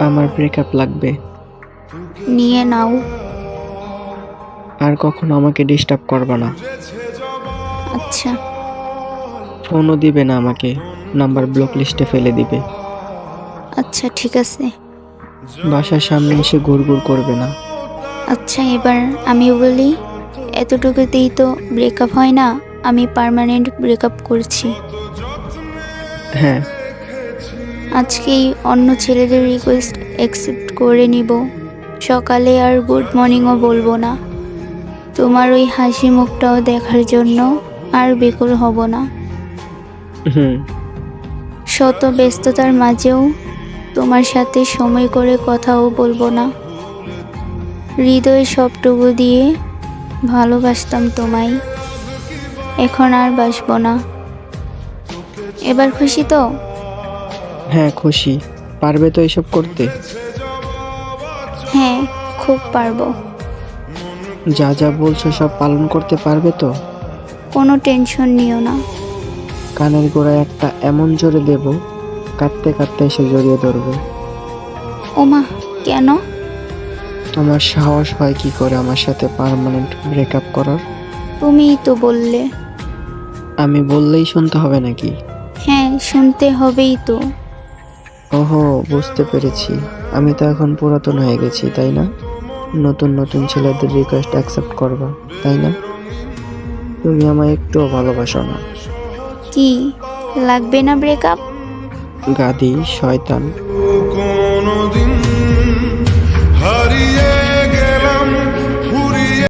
আমার ব্রেকআপ লাগবে। নিয়ে নাও। আর কখনো আমাকে ডিস্টার্ব করবে না। আচ্ছা। ফোনও দিবে না আমাকে নাম্বার ব্লক লিস্টে ফেলে দিবে। আচ্ছা ঠিক আছে। বাসার সামনে এসে ঘুরঘুর করবে না। আচ্ছা এবার আমি বলি এতটুকুতেই তো ব্রেকআপ হয় না আমি পার্মানেন্ট ব্রেকআপ করছি। হ্যাঁ। আজকেই অন্য ছেলেদের রিকোয়েস্ট অ্যাকসেপ্ট করে নিব। সকালে আর গুড মর্নিংও বলব না। তোমার ওই হাসি মুখটাও দেখার জন্য আর বেকুল হব না। হুম। শত ব্যস্ততার মাঝেও তোমার সাথে সময় করে কথাও বলব না। হৃদয় সবটুকু দিয়ে ভালোবাসতাম তোমায়। এখন আর বাসবো না। এবার খুশি তো? হ্যাঁ খুশি। পারবে তো এসব করতে? হ্যাঁ খুব পারব। যা যা বলছো সব পালন করতে পারবে তো? কোনো টেনশন নিও না। কানের গোড়ায় একটা এমন জোরে দেব কাঁদতে কাঁদতে এসে জড়িয়ে ধরবো। ওমা কেন? তোমার সাহস হয় কি করে আমার সাথে পার্মানেন্ট ব্রেকআপ করার? তুমিই তো বললে। আমি বললেই শুনতে হবে নাকি? হ্যাঁ শুনতে হবেই তো। ওহো বুঝতে পেরেছি। আমি তো এখন পুরাতন হয়ে গেছি তাই না? নতুন নতুন ছেলেদের রিকোয়েস্ট অ্যাকসেপ্ট করবা তাই না? তুমি আমায় একটুও ভালোবাসো না। কি? লাগবে না ব্রেকআপ গাদি শয়তান। কোনোদিন